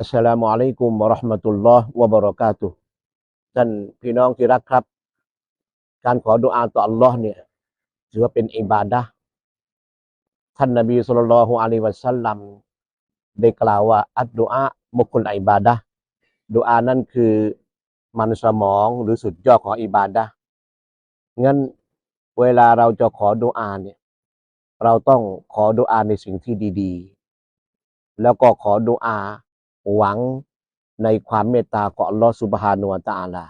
อัสสลามุอะลัยกุมวะราะห์มะตุลลอฮ์วะบะเราะกาตุฮ์ท่านพี่น้องที่รักครับ การขอดุอาต่ออัลลอฮ์เนี่ยถือว่าเป็นอิบาดะห์ท่านนบีสุลต่านละฮุอะลัยวะสัลลัมได้กล่าวว่า อัดดุอามุคุลอิบาดะห์ดุอานั่นคือมันสมองหรือสุดยอดของอิบาดะห์งั้นเวลาเราจะขอดุอาเนี่ย เราต้องขอดุอาในสิ่งที่ดี ๆ แล้วก็ขอดุอา หวังในความเมตตาของอัลลอฮฺสุบฮานุวตะอาลา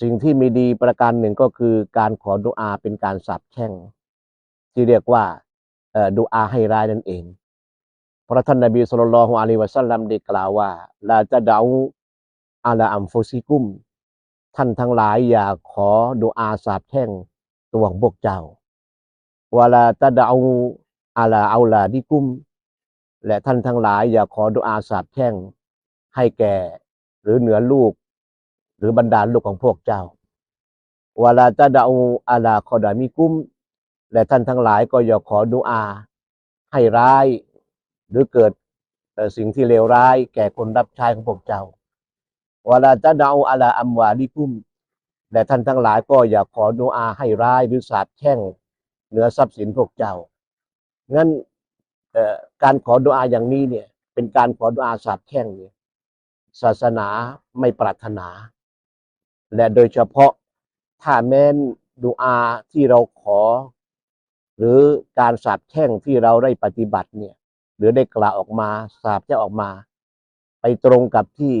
สิ่งที่มีดีประการหนึ่งก็คือการขอดุอาเป็นการสับแช่ง ที่เรียกว่าอุอาให้ร้ายนั่นเองเพราะท่านนบีสุลต่านละฮ์อะลัยฮิวะสัลลัมได้กล่าวว่าลาจะดาอาลาอัมฟุซิกุม ท่านทั้งหลายอย่าขอดุอาสาบแช่งตัวของพวกเจ้าวลาตะดาอาลาอาลาดิกุม และท่านทั้งหลายอย่าขอดุอาสาบแช่งให้แก่ หรือเหนือลูก หรือบรรดาลูกของพวกเจ้าวาลาตะดาอาลาคอดามิกุม และท่านทั้งหลายก็อย่าขอดุอา ให้ร้าย หรือเกิดเอ่สิ่งที่เลวร้าย แก่คนรับใช้ของพวกเจ้าวาลาตะดาอาลาอัมวาลิกุม และท่านทั้งหลายก็อย่าขอดุอาให้ร้ายหรือสาบแช่งเหนือทรัพย์สินพวกเจ้างั้น การขอดุอาอย่างนี้เนี่ย เป็นการขอดุอาสาบแช่งเนี่ยศาสนาไม่ปรารถนา และโดยเฉพาะถ้าแม้นดุอาที่เราขอ หรือการสาบแช่งที่เราได้ปฏิบัติเนี่ย หรือได้กล่าวออกมาสาบแช่งออกมา ไปตรงกับที่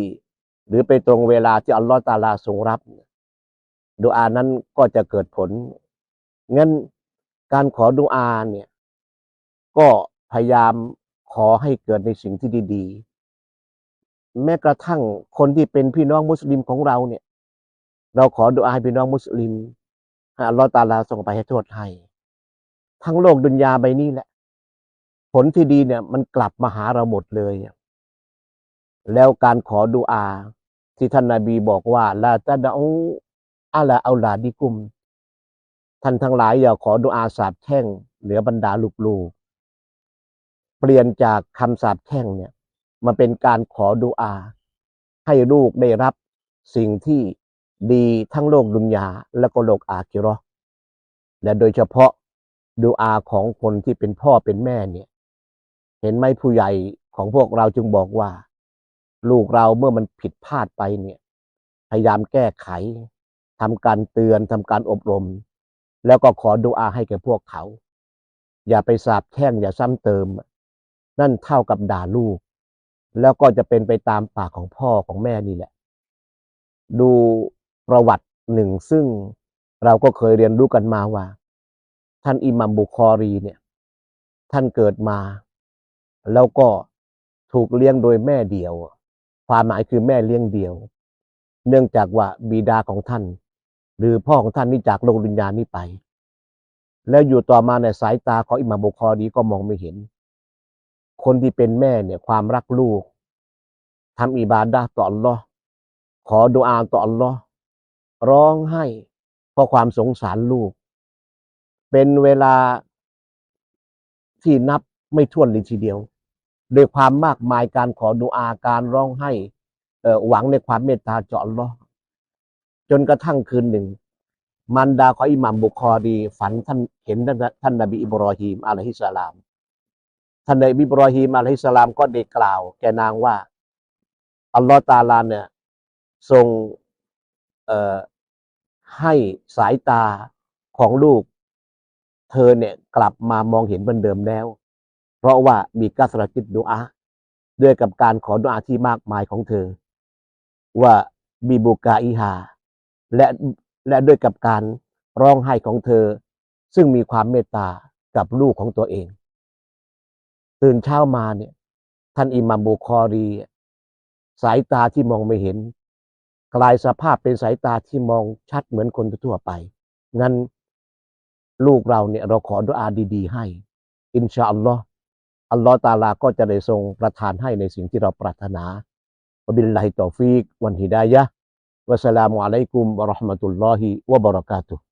หรือไปตรงเวลาที่อัลลอฮฺตาลาทรงรับดุอานั้นก็จะเกิดผลงั้นการขอดุอาเนี่ย ก็ พยายามขอให้เกิดในสิ่งที่ดีๆ แม้กระทั่งคนที่เป็นพี่น้องมุสลิมของเราเนี่ย เราขอดุอาให้พี่น้องมุสลิมให้อัลลอฮฺตาลาส่งไปให้โทษให้ ทั้งโลกดุนยาใบนี้แหละ ผลที่ดีเนี่ย มันกลับมาหาเราหมดเลย แล้วการขอดุอาที่ท่านนาบีบอกว่าลาตะดาอูอาลาเอาลาดิกุม ท่านทั้งหลายอย่าขอดุอาสาบแช่งเหนือบรรดาลูกๆ ปลี่ยนจากคำสาบแช่งเนี่ยมาเป็นการขอดุอา ให้ลูกได้รับสิ่งที่ดีทั้งโลกดุนยาและก็โลกอาคิราะห์และโดยเฉพาะดุอาของคนที่เป็นพ่อเป็นแม่เนี่ย เห็นไหมผู้ใหญ่ของพวกเราจึงบอกว่า ลูกเราเมื่อมันผิดพลาดไปเนี่ย พยายามแก้ไขทำการเตือนทำการอบรม แล้วก็ขอดุอาให้แก่พวกเขา อย่าไปสาบแช่งอย่าซ้ำเติม นั่นเท่ากับด่าลูก แล้วก็จะเป็นไปตามปากของพ่อของแม่นี่แหละ ดูประวัติหนึ่งซึ่งเราก็เคยเรียนรู้กันมาว่า ท่านอิหมัมบุคอรีเนี่ย ท่านเกิดมา แล้วก็ถูกเลี้ยงโดยแม่เดียว ความหมายคือแม่เลี้ยงเดียว เนื่องจากว่าบิดาของท่าน หรือพ่อของท่านนี่จากโลกดุนยานี้ไป แล้วอยู่ต่อมาในสายตาของอิหมัมบุคอรีก็มองไม่เห็น คนที่เป็นแม่เนี่ยความรักลูกทำอิบาดะต่ออัลลอฮ์ขอดุอาต่ออัลลอฮ์ร้องไห้เพราะความสงสารลูก เป็นเวลาที่นับไม่ถ้วนเลยทีเดียวด้วยความมากมายการขอดุอาการร้องไห้หวังในความเมตตาจากอัลลอจนกระทั่งคืนหนึ่ง มันดาของอิหมัมบุคอรีฝันท่านเห็นท่านท่านนบีอิบรอฮีมอะลัยฮิสสลาม ท่านนบีอิบรอฮีมอะลัยฮิสลามก็ได้กล่าว แก่นางว่า อัลลอฮ์ตาลาเนี่ยทรงให้สายตาของลูก เธอเนี่ยกลับมามองเห็นเหมือนเดิมแล้ว เพราะว่ามีกัสรจิตดุอาด้วยกับการขอดุอาที่มากมายของเธอ ว่าบีบุกาอิฮาและและด้วยกับการร้องไห้ของเธอ ซึ่งมีความเมตตากับลูกของตัวเอง ตื่นเช้ามาเนี่ย ท่านอิหมัมบุคอรี สายตาที่มองไม่เห็น กลายสภาพเป็นสายตาที่มองชัดเหมือนคนทั่วไป งั้นลูกเราเนี่ยเราขอดุอาดี ๆ ให้ อินชาอัลลอฮ์อัลลอฮ์ตาลาก็จะได้ทรงประทานให้ในสิ่งที่เราปรารถนาวบิลลาฮิตอฟิกวันฮิดายะวะสสลามุอะลัยกุมวะราะห์มะตุลลอฮิวะบะเราะกาตุฮ์